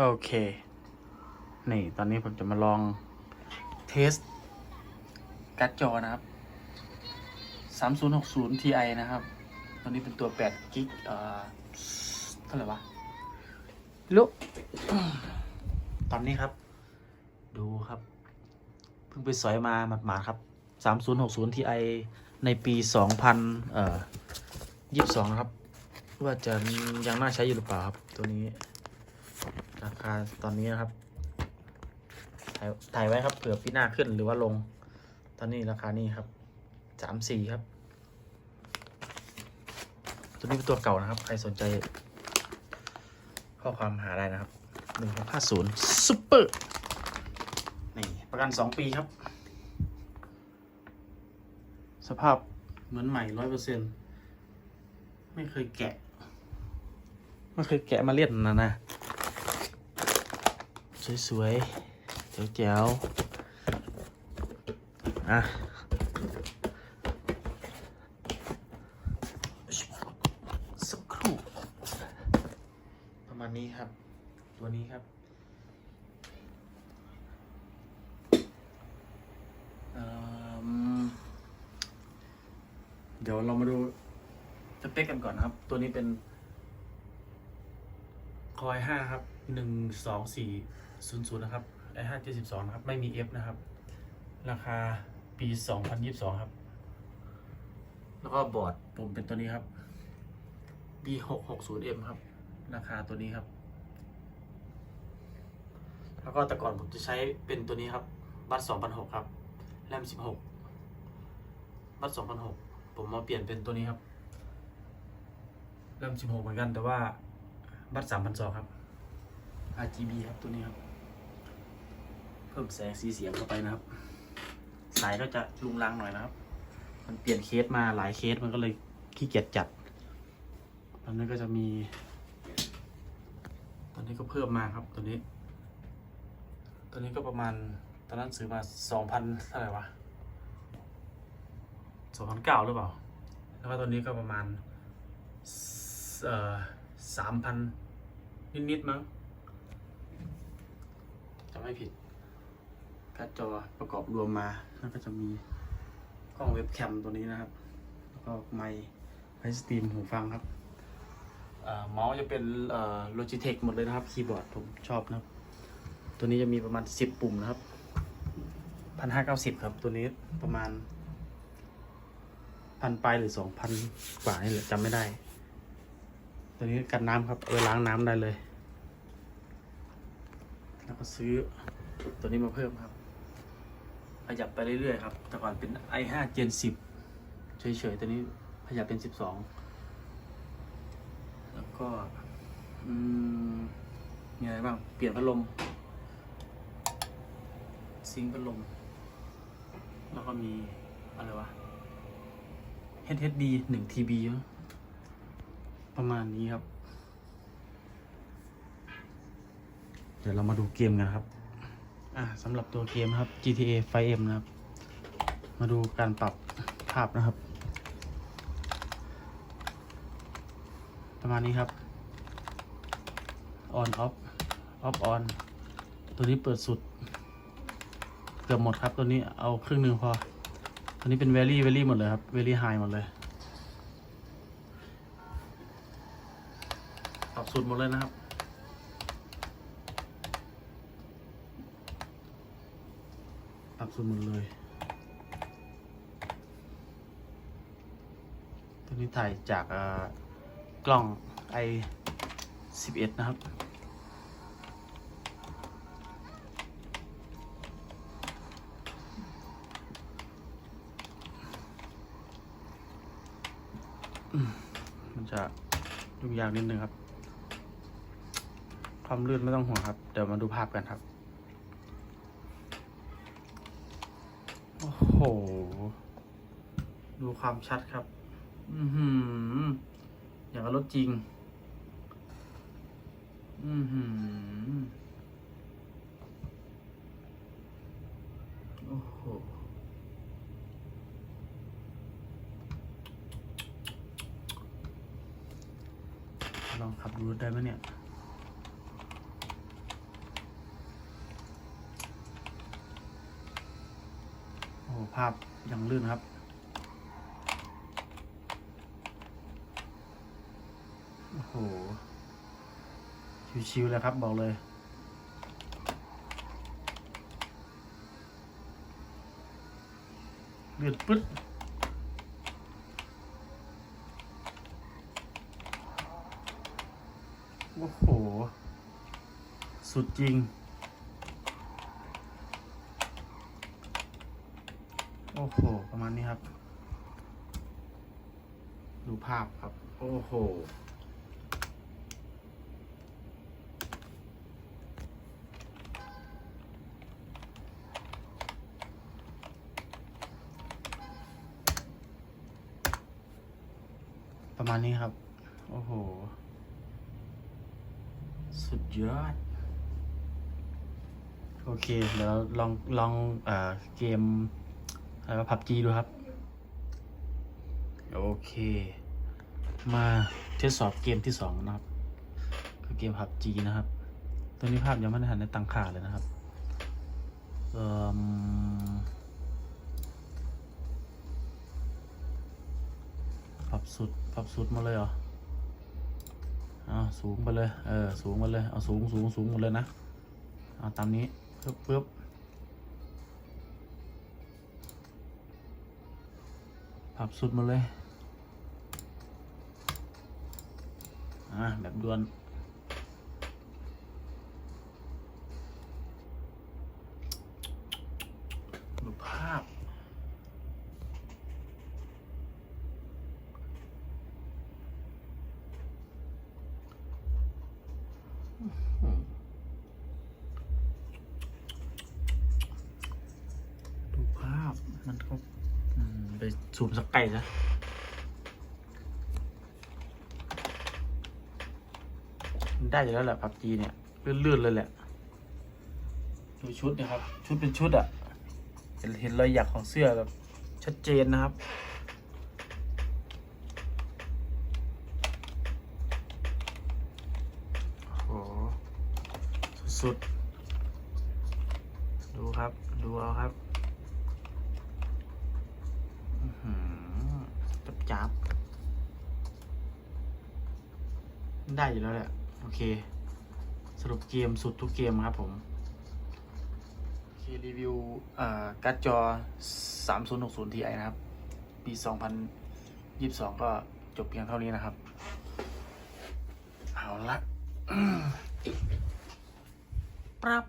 โอเค นี่ตอนนี้ผมจะมาลองเทสการ์ดจอนะครับ 3060 Ti นะครับ ตอนนี้เป็นตัว8กิกเอ่อเท่าไหร่วะลุกตอนนี้ครับ ดูครับ เพิ่งไปสอยมาหมาดๆครับ 3060 Ti ในปี 2000เอ่อ22 นะครับ ว่าจะยังน่าใช้อยู่หรือเปล่าครับ ตัวนี้ ราคาตอนนี้นะครับ ถ่ายถ่ายไว้ครับเผื่อปีหน้าขึ้นหรือว่าลง ตอนนี้ราคานี้ครับสามสี่ครับ ตัวนี้เป็นตัวเก่านะครับ ใครสนใจ ข้อความหาได้นะครับหนึ่งหกห้าศูนย์ซุปเปอร์นี่ประกันสองปีครับ สภาพเหมือนใหม่ร้อยเปอร์เซ็นไม่เคยแกะ ไม่เคยแกะมาเล่นนะนะ สวยๆแจ๋วๆอะสักครู่ประมาณนี้ครับ ตัวนี้ครับเดี๋ยวเรามาดูสเปคกันก่อนนะครับ ตัวนี้เป็น คอยห้าครับหนึ่งสองสี่ศูนย์ศูนย์นะครับไอห้าเจ็ดสิบสองนะครับ ไม่มี F นะครับ ราคาปีสองพันยี่สิบสองครับ แล้วก็บอร์ดผมเป็นตัวนี้ครับ B หกหกศูนย์ M ครับ ราคาตัวนี้ครับ แล้วก็แต่ก่อนผมจะใช้เป็นตัวนี้ครับ บัตสองพันหกครับ แรมสิบหกบัตสองพันหกผมมาเปลี่ยนเป็นตัวนี้ครับ แรมสิบหกเหมือนกันแต่ว่า บัตรสามพันสองครับ RGB ครับตัวนี้ครับ เพิ่มแสงสีเสียงเข้าไปนะครับ สายก็จะลุงลังหน่อยนะครับ มันเปลี่ยนเคสมาหลายเคสมันก็เลยขี้เกียจจัด ตอนนี้ก็จะมี ตอนนี้ก็เพิ่มมาครับตัวนี้ ตัวนี้ก็ประมาณตอนนั้นซื้อมาสองพันเท่าไหร่วะสองพันเก้าหรือเปล่า แล้วก็ตัวนี้ก็ประมาณเอ่อ สามพันนิดๆมั้งจะไม่ผิดการ์ดจอประกอบรวมมา แล้วก็จะมีกล้องเว็บแคมตัวนี้นะครับ แล้วก็ไมค์ไอสตรีมหูฟังครับเอ่อเมาส์จะเป็นเอ่อ Logitech หมดเลยนะครับ คีย์บอร์ดผมชอบนะครับ ตัวนี้จะมีประมาณ 10 ปุ่มนะครับพันห้าเก้าสิบครับ ตัวนี้ประมาณพันปลายหรือสองพันกว่านี่แหละจำไม่ได้ ตัวนี้กันน้ำครับเอาล้างน้ำได้เลยแล้วก็ซื้อตัวนี้มาเพิ่มครับขยับไปเรื่อยๆครับ แต่ก่อนเป็น i5 Gen 10 เฉยๆ ตัวนี้ขยับเป็น 12 แล้วก็อืมมีอะไรบ้าง เปลี่ยนพัดลม ซิงพัดลม แล้วก็มี อะไรวะ HHD 1 TB มั้ง ประมาณนี้ครับ เดี๋ยวเรามาดูเกมกันครับ อ่าสำหรับตัวเกมครับ GTA 5M นะครับ มาดูการปรับภาพนะครับ ประมาณนี้ครับ on off off on ตัวนี้เปิดสุด เกือบหมดครับ ตัวนี้เอาครึ่งหนึ่งพอ ตัวนี้เป็น very very หมดเลยครับ very high หมดเลย ปรับสุดหมดเลยนะครับ ปรับสุดหมดเลย ตัวนี้ถ่ายจากเอ่อกล้อ11 นะครับมันจะยุ่งยากนิดนึงครับ ความลื่นไม่ต้องห่วงครับ เดี๋ยวมาดูภาพกันครับ โอ้โห ดูความชัดครับ อือหือ อย่างกับรถจริง อือหือ โอ้โหลองขับดูได้ไหมเนี่ย ภาพยังลื่นครับ โอ้โห ชิวๆเลยครับบอกเลยเลือดปึ๊ดโอ้โห สุดจริง โอ้โห ประมาณนี้ครับ ดูภาพครับ โอ้โห ประมาณนี้ครับ โอ้โห สุดยอดโอเค เดี๋ยวลองลองเอ่อเกม อะไรว่าพับจีดูครับ โอเค มาทดสอบเกมที่สองนะครับ คือเกมพับจีนะครับ ตัวนี้ภาพยังไม่ได้ทันได้ตั้งค่าเลยนะครับเอ่อปรับสุดปรับสุดมาเลยเหรอเอาสูงไปเลย เออ สูงไปเลย เอาสูงสูงสูงหมดเลยนะ เอาตามนี้ปึ๊บปึ๊บ ปรับสุดมาเลย อ่าแบบด่วนดูภาพดูภาพมันก็ ไปซูมสักไกลซะมันได้อยู่แล้วแหละพับจีเนี่ยลื่นๆเลยแหละ ดูชุดนะครับ ชุดเป็นชุดอะเห็นเห็นรอยหยักของเสื้อแบบชัดเจนนะครับโอ้โหสุดๆ ดูครับ ดูเอาครับ อื้อหือ จับจับได้อยู่แล้วแหละ โอเค สรุปเกมสุดทุกเกมครับผมโอเครีวิวอ่าการ์ดจอ 3060 Ti นะครับ ปี 2022 ก็จบเพียงเท่านี้นะครับ เอาละปรับ